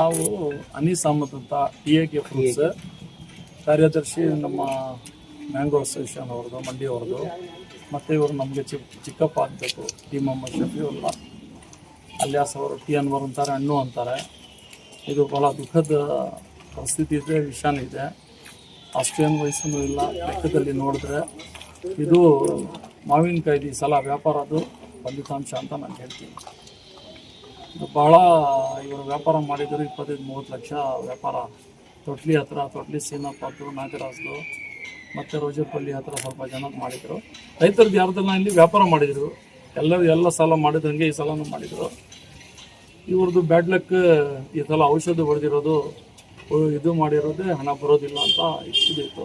ನಾವು ಅನೀಸ್ ಅಹಮದ್ ಅಂತ T A K fruits ಕಾರ್ಯದರ್ಶಿ ನಮ್ಮ ಮ್ಯಾಂಗೋ ಅಸೋಸಿಯೇಷನ್ ಅವ್ರದ್ದು ಮಂಡಿ ಅವ್ರದ್ದು. ಮತ್ತು ಇವರು ನಮಗೆ ಚಿಕ್ಕ ಚಿಕ್ಕಪ್ಪ ಆಗಬೇಕು ಟಿ ಮೊಹಮ್ಮದ್ ಅಲ್ಲ ಅಲ್ಯಾಸ್ ಅವರು ಟಿ ಅನ್ವರ್ ಅಂತಾರೆ ಹಣ್ಣು ಅಂತಾರೆ. ಇದು ಭಾಳ ದುಃಖದ ಪರಿಸ್ಥಿತಿ ಇದೆ ವಿಷಾನ ಇದೆ. ಅಷ್ಟೇನು ವಯಸ್ಸೂ ಇಲ್ಲ ಲೆಕ್ಕದಲ್ಲಿ ನೋಡಿದ್ರೆ ಇದು ಮಾವಿನಕಾಯ್ದು ಈ ಸಲ ವ್ಯಾಪಾರದ್ದು ಫಲಿತಾಂಶ ಅಂತ ನಾನು ಹೇಳ್ತೀನಿ. ಭಾಳ ಇವರು ವ್ಯಾಪಾರ ಮಾಡಿದ್ರು ಇಪ್ಪತ್ತೈದು ಮೂವತ್ತು ಲಕ್ಷ ವ್ಯಾಪಾರ. ತೊಟ್ಲಿ ಹತ್ರ, ತೊಟ್ಲಿ ಸೀನಪ್ಪದ್ದು ನಾಗರಾಜ್ದು, ಮತ್ತು ರೋಜಪಲ್ಲಿ ಹತ್ರ ಸ್ವಲ್ಪ ಜನ ಮಾಡಿದರು. ರೈತರದ್ದು ಯಾರ್ದೆಲ್ಲ ಇಲ್ಲಿ ವ್ಯಾಪಾರ ಮಾಡಿದರು, ಎಲ್ಲರೂ ಎಲ್ಲ ಸಾಲ ಮಾಡಿದಂಗೆ ಈ ಸಲನೂ ಮಾಡಿದರು. ಇವ್ರದ್ದು ಬ್ಯಾಡ್ ಲಕ್ ಈ ಸಲ ಔಷಧ ಹೊಡೆದಿರೋದು, ಇದು ಮಾಡಿರೋದೇ ಹಣ ಬರೋದಿಲ್ಲ ಅಂತ ಇದಿತ್ತು.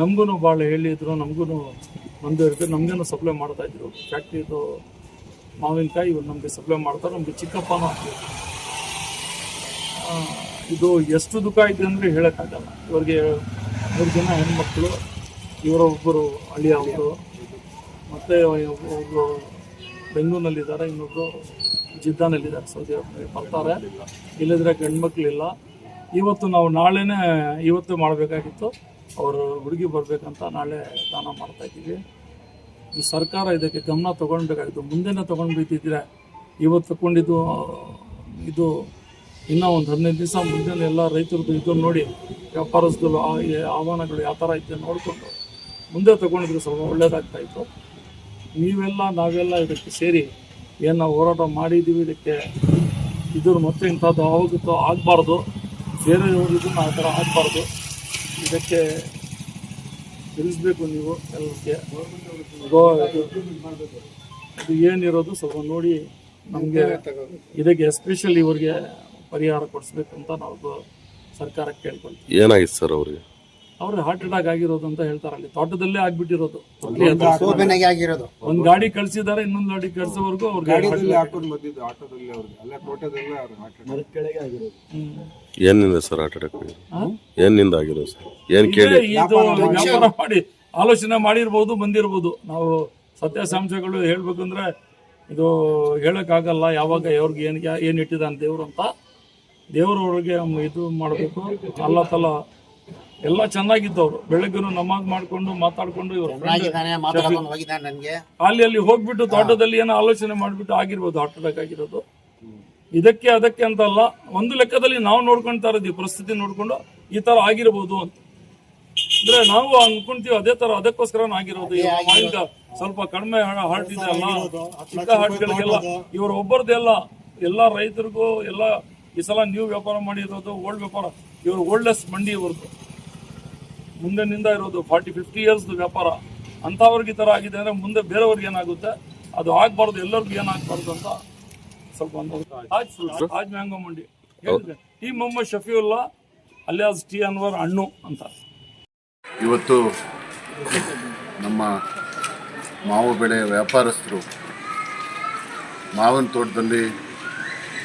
ನಮಗೂ ಭಾಳ ಹೇಳಿದ್ರು ನಮಗೂ ಒಂದು ಇರ್ತದೆ ನಮಗೇನು ಸಪ್ಲೈ ಮಾಡ್ತಾಯಿದ್ರು ಫ್ಯಾಕ್ಟ್ರಿದು ಮಾವಿನಕಾಯಿ ಇವರು ನಮಗೆ ಸಪ್ಲೈ ಮಾಡ್ತಾರೆ, ನಮಗೆ ಚಿಕ್ಕಪ್ಪನ ಇದು ಎಷ್ಟು ದುಃಖ ಇದೆ ಅಂದರೆ ಹೇಳೋಕ್ಕಾಗಲ್ಲ. ಇವ್ರಿಗೆ ಮೂರು ಜನ ಹೆಣ್ಮಕ್ಳು, ಇವರ ಒಬ್ಬರು ಹಳ್ಳಿಯ ಅವರು ಮತ್ತು ಒಬ್ಬರು ಬೆಂಗಳೂರಿನಲ್ಲಿದ್ದಾರೆ ಇನ್ನೊಬ್ಬರು ಜಿದ್ದಾನಲ್ಲಿದ್ದಾರೆ. ಸೌದಿ. ಬರ್ತಾರೆ. ಇಲ್ಲದ್ರೆ ಗಂಡ್ಮಕ್ಳಿಲ್ಲ. ಇವತ್ತು ನಾವು ನಾಳೆನೇ, ಇವತ್ತು ಮಾಡಬೇಕಾಗಿತ್ತು. ಅವರು ಹುಡುಗಿ ಬರಬೇಕಂತ ನಾಳೆ ದಾನ ಮಾಡ್ತಾ ಇದ್ದೀವಿ. ಈ ಸರ್ಕಾರ ಇದಕ್ಕೆ ಗಮನ ತಗೊಳ್ಬೇಕಾಗಿತ್ತು. ಮುಂದೆನೇ ತಗೊಂಡು ಬಿದ್ದಿದ್ರೆ ಇವತ್ತು ತಗೊಂಡಿದ್ದು ಇದು ಇನ್ನೂ ಒಂದು ಹದಿನೈದು ದಿವಸ ಮುಂದೆ ಎಲ್ಲ ರೈತರದ್ದು ಇದು ನೋಡಿ ವ್ಯಾಪಾರಸ್ಥರು ಆಹ್ವಾನಗಳು ಯಾವ ಥರ ಐತೆ ನೋಡಿಕೊಂಡು ಮುಂದೆ ತೊಗೊಂಡಿದ್ರೆ ಸ್ವಲ್ಪ ಒಳ್ಳೇದಾಗ್ತಾಯಿತ್ತು ನೀವೆಲ್ಲ, ನಾವೆಲ್ಲ ಇದಕ್ಕೆ ಸೇರಿ ಏನು ಹೋರಾಟ ಮಾಡಿದ್ದೀವಿ ಇದಕ್ಕೆ. ಇದ್ರ ಮತ್ತೆ ಇಂಥದ್ದು ಆಗುತ್ತೋ ಆಗಬಾರ್ದು. ಬೇರೆಯವರು ಇದನ್ನು ಆ ಥರ ಆಗಬಾರ್ದು. ಇದಕ್ಕೆ ತಿಳಿಸ್ಬೇಕು ನೀವು ಎಲ್ಲಕ್ಕೆ. ಗೋ ಇದು ಏನಿರೋದು ಸ್ವಲ್ಪ ನೋಡಿ ನಮಗೆ ಇದಕ್ಕೆ ಎಸ್ಪೆಷಲಿ ಇವ್ರಿಗೆ ಪರಿಹಾರ ಕೊಡಿಸ್ಬೇಕು ಅಂತ ನಾವು ಸರ್ಕಾರಕ್ಕೆ ಕೇಳ್ಕೊಳ್ತೀವಿ ಏನಾಗಿತ್ತು ಸರ್ ಅವ್ರಿಗೆ? ಅವ್ರಿಗೆ ಹಾರ್ಟ್ ಅಟ್ಯಾಕ್ ಆಗಿರೋದು ಅಂತ ಹೇಳ್ತಾರೆ. ಅಲ್ಲಿ ತೋಟದಲ್ಲೇ ಆಗ್ಬಿಟ್ಟಿರೋದು. ಆಗಿರೋದು. ಒಂದ್ ಗಾಡಿ ಕಳ್ಸಿದ್ದಾರೆ ಇನ್ನೊಂದ್ ಗಾಡಿ ಕಳ್ಸೋವರೆಗೂ ಅವ್ರ ಗಾಡಿ attack. ಹಾಕೊಂಡು ಬಂದಿದ್ದು ಆಟೋದಲ್ಲಿ ಅವ್ರಿಗೆ. ಅಲ್ಲೇ ತೋಟದಲ್ಲೇ ಅವ್ರಿಗೆ ಹಾಕೊಂಡು ಹ್ಮ್. ಏನಿಂದ ಸರ್ ಹಾರ್ಟ್ ಅಟ್ಯಾಕ್? ಏನಿಂದ ಆಗಿರೋದು ಸರ್? ಏನ್ ಕೇಳಿ? ಇದು ವ್ಯಾಪಾರ ಮಾಡಿ. ಆಲೋಚನೆ ಮಾಡಿರ್ಬೋದು ಬಂದಿರ್ಬೋದು. ನಾವು ಸತ್ಯಾಸಾಂಶಗಳು ಹೇಳ್ಬೇಕಂದ್ರೆ ಇದು ಹೇಳಕ್ಕಾಗಲ್ಲ ಯಾವಾಗ ಅವ್ರಿಗೆ ಏನ್ ಏನ್ ಇಟ್ಟಿದ್ದಾನೆ ದೇವ್ರು ಅಂತ. ದೇವ್ರು ಅವ್ರಿಗೆ ಇದು ಮಾಡಬೇಕು. ಅಲ್ಲ ತಲ ಎಲ್ಲ ಚೆನ್ನಾಗಿದ್ದವ್ರು. ಬೆಳಗ್ಗೆ ನಮಾಜ್ ಮಾಡ್ಕೊಂಡು ಮಾತಾಡ್ಕೊಂಡು ಇವರು ಅಲ್ಲಿ ಅಲ್ಲಿ ಹೋಗ್ಬಿಟ್ಟು ತೋಟದಲ್ಲಿ ಏನೋ ಆಲೋಚನೆ ಮಾಡ್ಬಿಟ್ಟು ಆಗಿರ್ಬೋದು ಹಾರ್ಟ್ ಅಟ್ಯಾಕ್ ಆಗಿರೋದು. ಇದಕ್ಕೆ ಅದಕ್ಕೆ ಅಂತಲ್ಲ ಒಂದು ಲೆಕ್ಕದಲ್ಲಿ ನಾವು ನೋಡ್ಕೊಂತಾ ಇರೋದು ಪರಿಸ್ಥಿತಿ ನೋಡ್ಕೊಂಡು ಈ ತರ ಆಗಿರ್ಬೋದು ಅಂತ. ಅಂದ್ರೆ ನಾವು ಅನ್ಕೊಂತೀವಿ ಅದೇ ತರ ಅದಕ್ಕೋಸ್ಕರ ಆಗಿರೋದು. ಸ್ವಲ್ಪ ಕಡಿಮೆ ಹಾರ್ಟ್ ಇದೆ ಅಲ್ಲ. ಚಿಕ್ಕ ಹಾರ್ಟ್ಗಳಿಗೆಲ್ಲ ಇವ್ರ ಒಬ್ಬರದೆಲ್ಲ ಎಲ್ಲಾ ರೈತರಿಗೂ ಎಲ್ಲ ಈ ಸಲ ನ್ಯೂ ವ್ಯಾಪಾರ ಮಾಡಿರೋದು ಓಲ್ಡ್ ವ್ಯಾಪಾರ. ಇವ್ರ ಓಲ್ಡೆಸ್ಟ್ ಮಂಡಿ ಇವ್ರದ್ದು ಮುಂದಿನಿಂದ ಇರೋದು ಫಾರ್ಟಿ ಫಿಫ್ಟಿ ಇಯರ್ಸ್ ವ್ಯಾಪಾರ ಅಂಥವ್ರಿಗೆ ಈ ಥರ ಆಗಿದೆ ಅಂದರೆ ಮುಂದೆ ಬೇರೆಯವ್ರಿಗೆ ಏನಾಗುತ್ತೆ? ಅದು ಆಗಬಾರ್ದು ಎಲ್ಲರಿಗೂ ಏನಾಗಬಾರ್ದು ಅಂತ ಸ್ವಲ್ಪ ಒಂದು ಆಜ್ ಆಜ್ ಮ್ಯಾಂಗೋ ಮಂಡಿ. ಈ T Mohammed Shafiulla alias T Anwar ಹಣ್ಣು ಅಂತ. ಇವತ್ತು ನಮ್ಮ ಮಾವು ಬೆಳೆ ವ್ಯಾಪಾರಸ್ಥರು ಮಾವಿನ ತೋಟದಲ್ಲಿ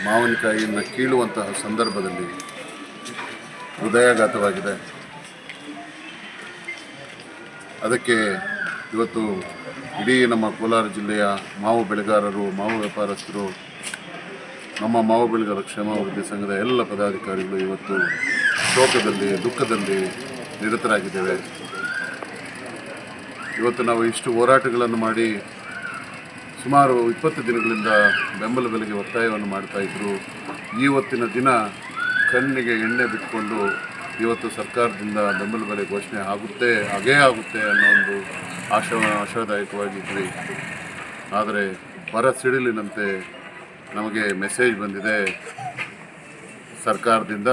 ಮಾವಿನಕಾಯಿಯನ್ನು ಕೀಳುವಂತಹ ಸಂದರ್ಭದಲ್ಲಿ ಹೃದಯಾಘಾತವಾಗಿದೆ. ಅದಕ್ಕೆ ಇವತ್ತು ಇಡೀ ನಮ್ಮ ಕೋಲಾರ ಜಿಲ್ಲೆಯ ಮಾವು ಬೆಳೆಗಾರರು, ಮಾವು ವ್ಯಾಪಾರಸ್ಥರು, ನಮ್ಮ ಮಾವು ಬೆಳೆಗಾರ ಕ್ಷೇಮಾಭಿವೃದ್ಧಿ ಸಂಘದ ಎಲ್ಲ ಪದಾಧಿಕಾರಿಗಳು ಇವತ್ತು ಶೋಕದಲ್ಲಿ, ದುಃಖದಲ್ಲಿ ನಿರತರಾಗಿದ್ದೇವೆ. ಇವತ್ತು ನಾವು ಇಷ್ಟು ಹೋರಾಟಗಳನ್ನು ಮಾಡಿ ಸುಮಾರು ಇಪ್ಪತ್ತು ದಿನಗಳಿಂದ ಬೆಂಬಲ ಬೆಲೆಗೆ ಒತ್ತಾಯವನ್ನು ಮಾಡ್ತಾಯಿದ್ರು ಇವತ್ತಿನ ದಿನ ಕಣ್ಣಿಗೆ ಎಣ್ಣೆ ಬಿಟ್ಕೊಂಡು ಇವತ್ತು ಸರ್ಕಾರದಿಂದ ಬೆಂಬಲ ಬೆಲೆ ಘೋಷಣೆ ಆಗುತ್ತೆ ಹಾಗೇ ಆಗುತ್ತೆ ಅನ್ನೋ ಒಂದು ಆಶಾ ಆಶಾದಾಯಕವಾಗಿದ್ವಿ ಆದರೆ ಹೊರ ಸಿಡಿಲಿನಂತೆ ನಮಗೆ ಮೆಸೇಜ್ ಬಂದಿದೆ. ಸರ್ಕಾರದಿಂದ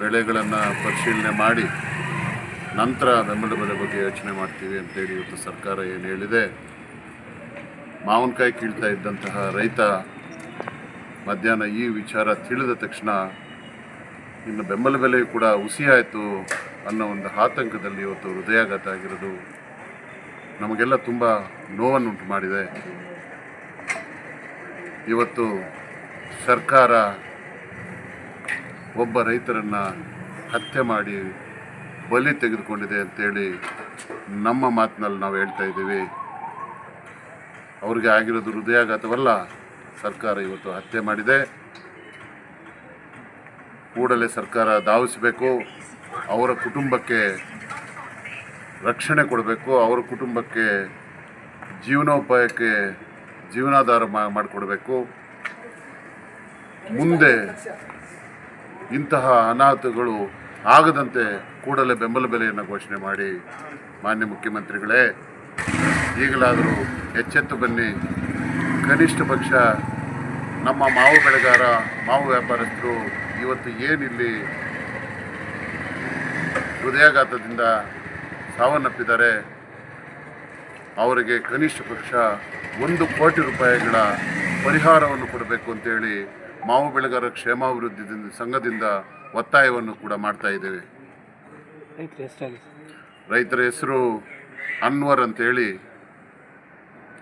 ಬೆಳೆಗಳನ್ನು ಪರಿಶೀಲನೆ ಮಾಡಿ, ನಂತರ ಬೆಂಬಲ ಬೆಲೆ ಬಗ್ಗೆ ಯೋಚನೆ ಮಾಡ್ತೀವಿ ಅಂತೇಳಿ ಇವತ್ತು ಸರ್ಕಾರ ಏನು ಹೇಳಿದೆ. ಮಾವಿನಕಾಯಿ ಕೀಳ್ತಾ ಇದ್ದಂತಹ ರೈತ ಮಧ್ಯಾಹ್ನ ಈ ವಿಚಾರ ತಿಳಿದ ತಕ್ಷಣ ಇನ್ನು ಬೆಂಬಲ ಬೆಲೆ ಕೂಡ ಹುಸಿ ಅನ್ನೋ ಒಂದು ಆತಂಕದಲ್ಲಿ ಇವತ್ತು ಹೃದಯಾಘಾತ ಆಗಿರೋದು ನಮಗೆಲ್ಲ ತುಂಬ ನೋವನ್ನುಂಟು ಮಾಡಿದೆ. ಇವತ್ತು ಸರ್ಕಾರ ಒಬ್ಬ ರೈತರನ್ನು ಹತ್ಯೆ ಮಾಡಿ ಬಲಿ ತೆಗೆದುಕೊಂಡಿದೆ ಅಂತೇಳಿ ನಮ್ಮ ಮಾತಿನಲ್ಲಿ ನಾವು ಹೇಳ್ತಾ ಇದ್ದೀವಿ. ಅವ್ರಿಗೆ ಆಗಿರೋದು ಹೃದಯಾಘಾತವಲ್ಲ, ಸರ್ಕಾರ ಇವತ್ತು ಹತ್ಯೆ ಮಾಡಿದೆ. ಕೂಡಲೇ ಸರ್ಕಾರ ಧಾವಿಸಬೇಕು, ಅವರ ಕುಟುಂಬಕ್ಕೆ ರಕ್ಷಣೆ ಕೊಡಬೇಕು, ಅವರ ಕುಟುಂಬಕ್ಕೆ ಜೀವನೋಪಾಯಕ್ಕೆ ಜೀವನಾಧಾರ ಮಾಡಿಕೊಡಬೇಕು. ಮುಂದೆ ಇಂತಹ ಅನಾಹುತಗಳು ಆಗದಂತೆ ಕೂಡಲೇ ಬೆಂಬಲ ಬೆಲೆಯನ್ನು ಘೋಷಣೆ ಮಾಡಿ ಮಾನ್ಯ ಮುಖ್ಯಮಂತ್ರಿಗಳೇ, ಈಗಲಾದರೂ ಎಚ್ಚೆತ್ತು ಬನ್ನಿ. ಕನಿಷ್ಠ ಪಕ್ಷ ನಮ್ಮ ಮಾವು ಬೆಳೆಗಾರ, ಮಾವು ವ್ಯಾಪಾರಸ್ಥರು ಇವತ್ತು ಏನಿಲ್ಲಿ ಹೃದಯಾಘಾತದಿಂದ ಸಾವನ್ನಪ್ಪಿದ್ದಾರೆ ಅವರಿಗೆ ಕನಿಷ್ಠ ಪಕ್ಷ ಒಂದು ಕೋಟಿ ರೂಪಾಯಿಗಳ ಪರಿಹಾರವನ್ನು ಕೊಡಬೇಕು ಅಂತೇಳಿ ಮಾವು ಬೆಳೆಗಾರ ಕ್ಷೇಮಾಭಿವೃದ್ಧಿ ಸಂಘದಿಂದ ಒತ್ತಾಯವನ್ನು ಕೂಡ ಮಾಡ್ತಾ ಇದ್ದೇವೆ. ರೈತರ ಹೆಸರು ಅನ್ವರ್ ಅಂತೇಳಿ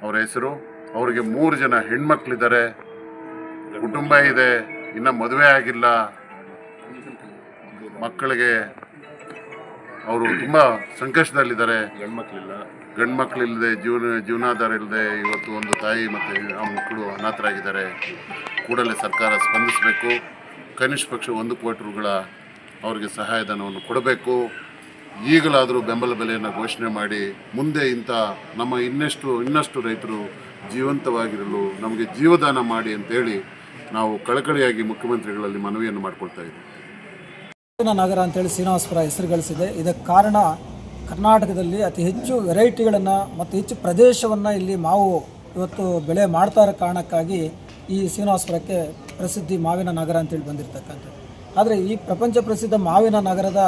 ಅವರ ಹೆಸರು. ಅವರಿಗೆ ಮೂರು ಜನ ಹೆಣ್ಮಕ್ಳಿದ್ದಾರೆ. ಕುಟುಂಬ ಇದೆ. ಇನ್ನು ಮದುವೆ ಆಗಿಲ್ಲ. ಮಕ್ಕಳಿಗೆ ಅವರು ತುಂಬ ಸಂಕಷ್ಟದಲ್ಲಿದ್ದಾರೆ. ಗಂಡ್ಮಕ್ಳಿಲ್ಲ. ಗಂಡ್ಮಕ್ಳಿಲ್ಲದೆ ಜೀವನ ಜೀವನಾಧಾರ ಇಲ್ಲದೆ ಇವತ್ತು ಒಂದು ತಾಯಿ ಮತ್ತು ಆ ಮಕ್ಕಳು ಅನಾಥರಾಗಿದ್ದಾರೆ. ಕೂಡಲೇ ಸರ್ಕಾರ ಸ್ಪಂದಿಸಬೇಕು. ಕನಿಷ್ಠ ಪಕ್ಷ ಒಂದು ಕೋಟಿ ರೂಗಳ ಅವರಿಗೆ ಸಹಾಯಧನವನ್ನು ಕೊಡಬೇಕು. ಈಗಲಾದರೂ ಬೆಂಬಲ ಬೆಲೆಯನ್ನು ಘೋಷಣೆ ಮಾಡಿ ಮುಂದೆ ಇಂಥ ನಮ್ಮ ಇನ್ನೆಷ್ಟು ಇನ್ನಷ್ಟು ರೈತರು ಜೀವಂತವಾಗಿರಲು ನಮಗೆ ಜೀವದಾನ ಮಾಡಿ ಅಂತೇಳಿ ನಾವು ಕಳಕಳಿಯಾಗಿ ಮುಖ್ಯಮಂತ್ರಿಗಳಲ್ಲಿ ಮನವಿಯನ್ನು ಮಾಡಿಕೊಳ್ತಾ ಇದ್ದೀವಿ. ನಗರ ಅಂತೇಳಿ ಶ್ರೀನಿವಾಸಪುರ ಹೆಸರು ಗಳಿಸಿದೆ. ಇದಕ್ಕೆ ಕಾರಣ ಕರ್ನಾಟಕದಲ್ಲಿ ಅತಿ ಹೆಚ್ಚು ವೆರೈಟಿಗಳನ್ನು ಮತ್ತು ಹೆಚ್ಚು ಪ್ರದೇಶವನ್ನು ಇಲ್ಲಿ ಮಾವು ಇವತ್ತು ಬೆಳೆ ಮಾಡ್ತಾ ಇರೋ ಕಾರಣಕ್ಕಾಗಿ ಈ ಶ್ರೀನಿವಾಸಪುರಕ್ಕೆ ಪ್ರಸಿದ್ಧಿ ಮಾವಿನ ನಗರ ಅಂತೇಳಿ ಬಂದಿರತಕ್ಕಂಥದ್ದು. ಆದರೆ ಈ ಪ್ರಪಂಚ ಪ್ರಸಿದ್ಧ ಮಾವಿನ ನಗರದ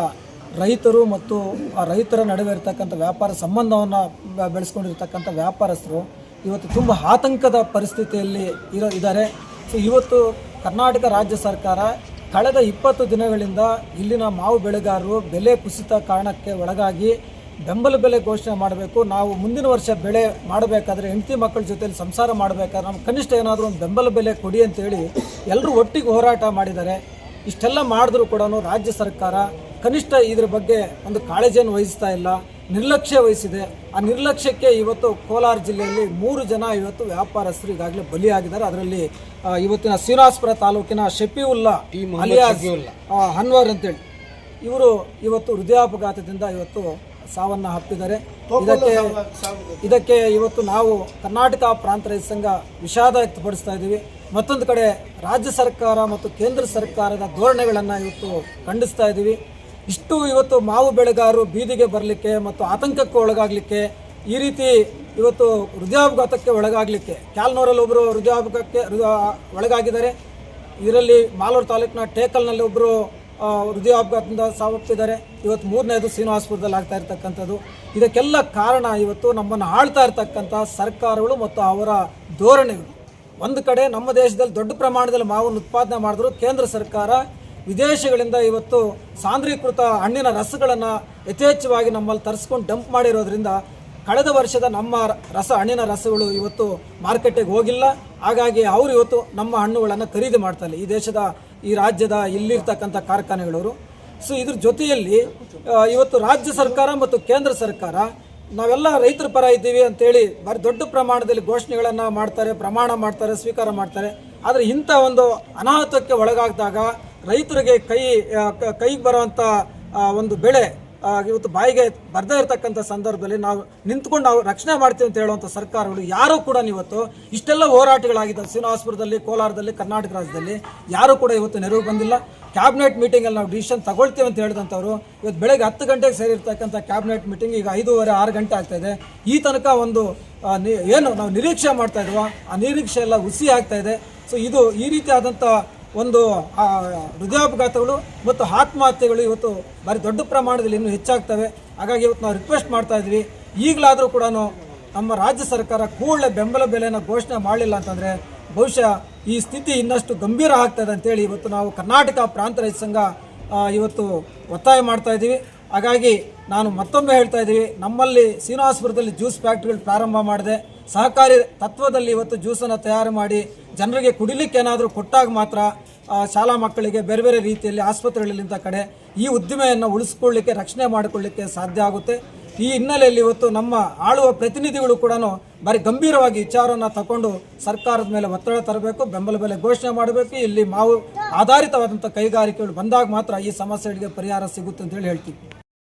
ರೈತರು ಮತ್ತು ಆ ರೈತರ ನಡುವೆ ಇರತಕ್ಕಂಥ ವ್ಯಾಪಾರ ಸಂಬಂಧವನ್ನು ಬೆಳೆಸ್ಕೊಂಡಿರ್ತಕ್ಕಂಥ ವ್ಯಾಪಾರಸ್ಥರು ಇವತ್ತು ತುಂಬ ಆತಂಕದ ಪರಿಸ್ಥಿತಿಯಲ್ಲಿ ಇರೋ, ಇದ್ದಾರೆ. ಸೊ ಇವತ್ತು ಕರ್ನಾಟಕ ರಾಜ್ಯ ಸರ್ಕಾರ ಕಳೆದ ಇಪ್ಪತ್ತು ದಿನಗಳಿಂದ ಇಲ್ಲಿನ ಮಾವು ಬೆಳೆಗಾರರು ಬೆಲೆ ಕುಸಿತ ಕಾರಣಕ್ಕೆ ಒಳಗಾಗಿ ಬೆಂಬಲ ಬೆಲೆ ಘೋಷಣೆ ಮಾಡಬೇಕು. ನಾವು ಮುಂದಿನ ವರ್ಷ ಬೆಳೆ ಮಾಡಬೇಕಾದ್ರೆ ಹೆಂಡತಿ ಮಕ್ಕಳ ಜೊತೆಯಲ್ಲಿ ಸಂಸಾರ ಮಾಡಬೇಕಾದ್ರೆ ನಮ್ಗೆ ಕನಿಷ್ಠ ಏನಾದರೂ ಒಂದು ಬೆಂಬಲ ಬೆಲೆ ಕೊಡಿ ಅಂತೇಳಿ ಎಲ್ಲರೂ ಒಟ್ಟಿಗೆ ಹೋರಾಟ ಮಾಡಿದ್ದಾರೆ. ಇಷ್ಟೆಲ್ಲ ಮಾಡಿದ್ರು ಕೂಡ ರಾಜ್ಯ ಸರ್ಕಾರ ಕನಿಷ್ಠ ಇದ್ರ ಬಗ್ಗೆ ಒಂದು ಕಾಳಜಿಯನ್ನು ವಹಿಸ್ತಾ ಇಲ್ಲ. ನಿರ್ಲಕ್ಷ್ಯ ವಹಿಸಿದೆ. ಆ ನಿರ್ಲಕ್ಷ್ಯಕ್ಕೆ ಇವತ್ತು ಕೋಲಾರ ಜಿಲ್ಲೆಯಲ್ಲಿ ಮೂರು ಜನ ಇವತ್ತು ವ್ಯಾಪಾರಸ್ಥರು ಈಗಾಗಲೇ ಬಲಿಯಾಗಿದ್ದಾರೆ. ಅದರಲ್ಲಿ ಇವತ್ತಿನ ಶ್ರೀನಿವಾಸಪುರ ತಾಲೂಕಿನ ಶಫೀವುಲ್ಲಾ ಅನ್ವರ್ ಅಂತೇಳಿ. ಇವರು ಇವತ್ತು ಹೃದಯಾಪಘಾತದಿಂದ ಇವತ್ತು ಸಾವನ್ನ ಹಪ್ಪಿದ್ದಾರೆ ಇದಕ್ಕೆ ಇದಕ್ಕೆ ಇವತ್ತು ನಾವು ಕರ್ನಾಟಕ ಪ್ರಾಂತ ರೈತ ಸಂಘ ವಿಷಾದ ವ್ಯಕ್ತಪಡಿಸ್ತಾ ಇದ್ದೀವಿ. ಮತ್ತೊಂದು ಕಡೆ ರಾಜ್ಯ ಸರ್ಕಾರ ಮತ್ತು ಕೇಂದ್ರ ಸರ್ಕಾರದ ಧೋರಣೆಗಳನ್ನು ಇವತ್ತು ಖಂಡಿಸ್ತಾ ಇದ್ದೀವಿ. ಇಷ್ಟು ಇವತ್ತು ಮಾವು ಬೆಳೆಗಾರರು ಬೀದಿಗೆ ಬರಲಿಕ್ಕೆ ಮತ್ತು ಆತಂಕಕ್ಕೆ ಒಳಗಾಗಲಿಕ್ಕೆ, ಈ ರೀತಿ ಇವತ್ತು ಹೃದಯಾಪಘಾತಕ್ಕೆ ಒಳಗಾಗಲಿಕ್ಕೆ, ಕ್ಯಾಲ್ನೂರಲ್ಲಿ ಒಬ್ಬರು ಹೃದಯಾಘಾತಕ್ಕೆ ಒಳಗಾಗಿದ್ದಾರೆ. ಇದರಲ್ಲಿ ಮಾಲೂರು ತಾಲೂಕಿನ ಟೇಕಲ್ನಲ್ಲಿ ಒಬ್ಬರು ಹೃದಯಾಘಾತದಿಂದ ಸಾವಪ್ಪಿದ್ದಾರೆ ಇವತ್ತು ಮೂರನೇದು ಶ್ರೀನಿವಾಸಪುರದಲ್ಲಿ ಆಗ್ತಾ ಇರ್ತಕ್ಕಂಥದ್ದು. ಇದಕ್ಕೆಲ್ಲ ಕಾರಣ ಇವತ್ತು ನಮ್ಮನ್ನು ಆಳ್ತಾ ಇರ್ತಕ್ಕಂಥ ಸರ್ಕಾರಗಳು ಮತ್ತು ಅವರ ಧೋರಣೆಗಳು. ಒಂದು ಕಡೆ ನಮ್ಮ ದೇಶದಲ್ಲಿ ದೊಡ್ಡ ಪ್ರಮಾಣದಲ್ಲಿ ಮಾವನ್ನು ಉತ್ಪಾದನೆ ಮಾಡಿದ್ರು ಕೇಂದ್ರ ಸರ್ಕಾರ ವಿದೇಶಗಳಿಂದ ಇವತ್ತು ಸಾಂದ್ರೀಕೃತ ಹಣ್ಣಿನ ರಸಗಳನ್ನು ಯಥೇಚ್ಛವಾಗಿ ನಮ್ಮಲ್ಲಿ ತರಿಸ್ಕೊಂಡು ಡಂಪ್ ಮಾಡಿರೋದ್ರಿಂದ ಕಳೆದ ವರ್ಷದ ನಮ್ಮ ರಸ ಹಣ್ಣಿನ ರಸಗಳು ಇವತ್ತು ಮಾರ್ಕೆಟಿಗೆ ಹೋಗಿಲ್ಲ. ಹಾಗಾಗಿ ಅವರು ಇವತ್ತು ನಮ್ಮ ಹಣ್ಣುಗಳನ್ನು ಖರೀದಿ ಮಾಡ್ತಾರೆ ಈ ದೇಶದ, ಈ ರಾಜ್ಯದ ಇಲ್ಲಿರ್ತಕ್ಕಂಥ ಕಾರ್ಖಾನೆಗಳವರು. ಸೊ ಇದ್ರ ಜೊತೆಯಲ್ಲಿ ಇವತ್ತು ರಾಜ್ಯ ಸರ್ಕಾರ ಮತ್ತು ಕೇಂದ್ರ ಸರ್ಕಾರ, ನಾವೆಲ್ಲ ರೈತರ ಪರ ಇದ್ದೀವಿ ಅಂತೇಳಿ ಬರೀ ದೊಡ್ಡ ಪ್ರಮಾಣದಲ್ಲಿ ಘೋಷಣೆಗಳನ್ನು ಮಾಡ್ತಾರೆ, ಪ್ರಮಾಣ ಮಾಡ್ತಾರೆ, ಸ್ವೀಕಾರ ಮಾಡ್ತಾರೆ. ಆದರೆ ಇಂಥ ಒಂದು ಅನಾಹುತಕ್ಕೆ ಒಳಗಾದಾಗ ರೈತರಿಗೆ ಕೈ ಕೈಗೆ ಬರುವಂಥ ಒಂದು ಬೆಳೆ ಇವತ್ತು ಬಾಯಿಗೆ ಬರ್ದೇ ಇರತಕ್ಕಂಥ ಸಂದರ್ಭದಲ್ಲಿ ನಾವು ನಿಂತ್ಕೊಂಡು ನಾವು ರಕ್ಷಣೆ ಮಾಡ್ತೀವಿ ಅಂತ ಹೇಳುವಂಥ ಸರ್ಕಾರಗಳು, ಯಾರೂ ಕೂಡ ಇವತ್ತು ಇಷ್ಟೆಲ್ಲ ಹೋರಾಟಗಳಾಗಿದ್ದಾವೆ ಶ್ರೀನಿವಾಸಪುರದಲ್ಲಿ ಕೋಲಾರದಲ್ಲಿ, ಕರ್ನಾಟಕ ರಾಜ್ಯದಲ್ಲಿ ಯಾರೂ ಕೂಡ ಇವತ್ತು ನೆರವು ಬಂದಿಲ್ಲ. ಕ್ಯಾಬಿನೆಟ್ ಮೀಟಿಂಗಲ್ಲಿ ನಾವು ಡಿಸಿಷನ್ ತಗೊಳ್ತೀವಿ ಅಂತ ಹೇಳಿದಂಥವ್ರು, ಇವತ್ತು ಬೆಳಗ್ಗೆ ಹತ್ತು ಗಂಟೆಗೆ ಸೇರಿರ್ತಕ್ಕಂಥ ಕ್ಯಾಬಿನೆಟ್ ಮೀಟಿಂಗ್ ಈಗ ಐದೂವರೆ, ಆರು ಗಂಟೆ ಆಗ್ತಾ ಇದೆ. ಈ ತನಕ ಒಂದು ಏನು ನಾವು ನಿರೀಕ್ಷೆ ಮಾಡ್ತಾ ಇದ್ವೋ, ಆ ನಿರೀಕ್ಷೆ ಎಲ್ಲ ಹುಸಿ ಆಗ್ತಾ ಇದೆ. ಸೊ ಇದು ಈ ರೀತಿಯಾದಂಥ ಒಂದು ಹೃದಯಾಪಘಾತಗಳು ಮತ್ತು ಆತ್ಮಹತ್ಯೆಗಳು ಇವತ್ತು ಭಾರಿ ದೊಡ್ಡ ಪ್ರಮಾಣದಲ್ಲಿ ಇನ್ನೂ ಹೆಚ್ಚಾಗ್ತವೆ. ಹಾಗಾಗಿ ಇವತ್ತು ನಾವು ರಿಕ್ವೆಸ್ಟ್ ಮಾಡ್ತಾ ಇದ್ವಿ. ಈಗಲಾದರೂ ಕೂಡ ನಮ್ಮ ರಾಜ್ಯ ಸರ್ಕಾರ ಕೂಡಲೇ ಬೆಂಬಲ ಬೆಲೆಯನ್ನು ಘೋಷಣೆ ಮಾಡಲಿಲ್ಲ ಅಂತಂದರೆ ಬಹುಶಃ ಈ ಸ್ಥಿತಿ ಇನ್ನಷ್ಟು ಗಂಭೀರ ಆಗ್ತದೆ ಅಂತೇಳಿ ಇವತ್ತು ನಾವು ಕರ್ನಾಟಕ ಪ್ರಾಂತ ರೈತ ಸಂಘ ಇವತ್ತು ಒತ್ತಾಯ ಮಾಡ್ತಾ ಇದ್ದೀವಿ. ಹಾಗಾಗಿ ನಾನು ಮತ್ತೊಮ್ಮೆ ಹೇಳ್ತಾ ಇದ್ದೀವಿ, ನಮ್ಮಲ್ಲಿ ಶ್ರೀನಿವಾಸಪುರದಲ್ಲಿ ಜ್ಯೂಸ್ ಫ್ಯಾಕ್ಟ್ರಿಗಳು ಪ್ರಾರಂಭ ಮಾಡಿದೆ. ಸಹಕಾರಿ ತತ್ವದಲ್ಲಿ ಇವತ್ತು ಜ್ಯೂಸನ್ನು ತಯಾರು ಮಾಡಿ ಜನರಿಗೆ ಕುಡಿಲಿಕ್ಕೆ ಏನಾದರೂ ಕೊಟ್ಟಾಗ ಮಾತ್ರ ಶಾಲಾ ಮಕ್ಕಳಿಗೆ ಬೇರೆ ಬೇರೆ ರೀತಿಯಲ್ಲಿ ಆಸ್ಪತ್ರೆಗಳಿಂದ ಕಡೆ ಈ ಉದ್ದಿಮೆಯನ್ನು ಉಳಿಸ್ಕೊಳ್ಳಿಕ್ಕೆ, ರಕ್ಷಣೆ ಮಾಡಿಕೊಳ್ಳಿಕ್ಕೆ ಸಾಧ್ಯ ಆಗುತ್ತೆ. ಈ ಹಿನ್ನೆಲೆಯಲ್ಲಿ ಇವತ್ತು ನಮ್ಮ ಆಳುವ ಪ್ರತಿನಿಧಿಗಳು ಕೂಡ ಭಾರಿ ಗಂಭೀರವಾಗಿ ವಿಚಾರವನ್ನು ತಗೊಂಡು ಸರ್ಕಾರದ ಮೇಲೆ ಒತ್ತಡ ತರಬೇಕು, ಬೆಂಬಲ ಬೆಲೆ ಘೋಷಣೆ ಮಾಡಬೇಕು. ಇಲ್ಲಿ ಮಾವು ಆಧಾರಿತವಾದಂಥ ಕೈಗಾರಿಕೆಗಳು ಬಂದಾಗ ಮಾತ್ರ ಈ ಸಮಸ್ಯೆಗಳಿಗೆ ಪರಿಹಾರ ಸಿಗುತ್ತೆ ಅಂತೇಳಿ ಹೇಳ್ತೀವಿ